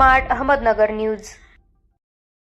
Smart Ahmednagar news.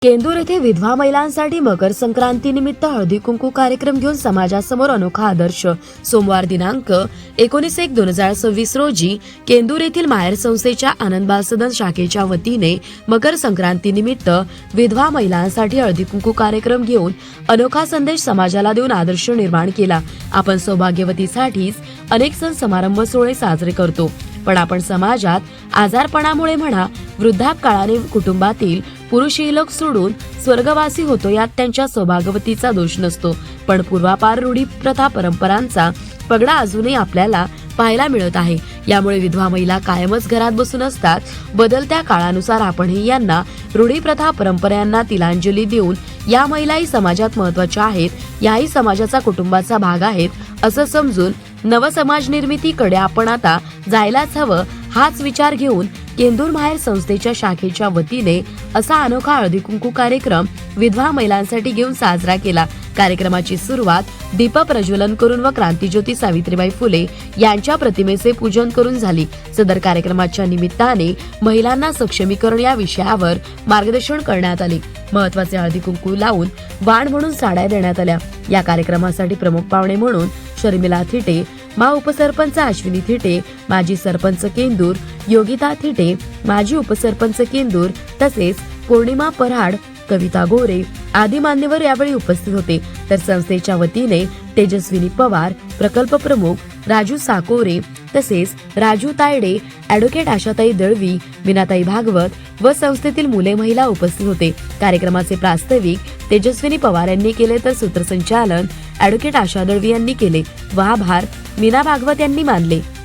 Kendur येथे विधवा महिलांसाठी मकर संक्रांतीनिमित्त हळदी कुंकू कार्यक्रम घेऊन समाजासमोर अनोखा आदर्श. सोमवार दिनांक एकोणीस एक दोन हजार सव्वीस रोजी केंदूर येथील माहेर संस्थेच्या आनंदबाल सदन शाखेच्या वतीने मकर संक्रांतीनिमित्त विधवा महिलांसाठी हळदी कुंकू कार्यक्रम घेऊन अनोखा संदेश समाजाला देऊन आदर्श निर्माण केला. आपण सौभाग्यवतीसाठीच अनेक सण समारंभ सोहळे साजरे करतो. पण आपण समाजात आजारपणामुळे म्हणा वृद्धापकाळाने कुटुंबातील पुरुषही लोक सोडून स्वर्गवासी होतो यात त्यांच्या सौभागवतीचा दोष नसतो. पण पूर्वापार रूढी प्रथा परंपरांचा पगडा अजूनही आपल्याला पाहायला मिळत आहे. यामुळे विधवा महिला कायमच घरात बसून असतात. बदलत्या काळानुसार आपणही यांना रूढी प्रथा परंपरांना तिलांजली देऊन या महिलाही समाजात महत्त्वाच्या आहेत याही समाजाचा कुटुंबाचा भाग आहेत असं समजून नवसमाज निर्मितीकडे आपण आता जायलाच हवं हाच विचार घेऊन केंदूर माहेर संस्थेच्या शाखेच्या वतीने असा अनोखा हळदी कुंकू कार्यक्रम विधवा महिलांसाठी घेऊन साजरा केला. कार्यक्रमाची सुरुवात दीप प्रज्वलन करून व क्रांतीज्योती सावित्रीबाई फुले यांच्या प्रतिमेचे पूजन करून झाली. सदर कार्यक्रमाच्या निमित्ताने महिलांना सक्षमीकरण या विषयावर मार्गदर्शन करण्यात आले. महत्त्वाचे हळदी कुंकू लावून वाण म्हणून साड्या देण्यात आल्या. या कार्यक्रमासाठी प्रमुख पाहुणे म्हणून शर्मिला थिटे मा उपसरपंच अश्विनी थिटे माजी सरपंच केंदूर योगिता थिटे माजी उपसरपंच केंदूर तसेच पौर्णिमा पराड कविता गोरे आदी मान्यवर यावेळी उपस्थित होते. तर संस्थेच्या वतीने तेजस्विनी पवार प्रकल्प प्रमुख राजू साकोरे तसेच राजू तायडे ऍडव्होकेट आशाताई दळवी विनाताई भागवत व संस्थेतील मुले महिला उपस्थित होते. कार्यक्रमाचे प्रास्ताविक तेजस्विनी पवार यांनी केले तर सूत्रसंचालन ऍडव्होकेट आशा दळवी यांनी केले. व आभार मीना भागवत यांनी मानले.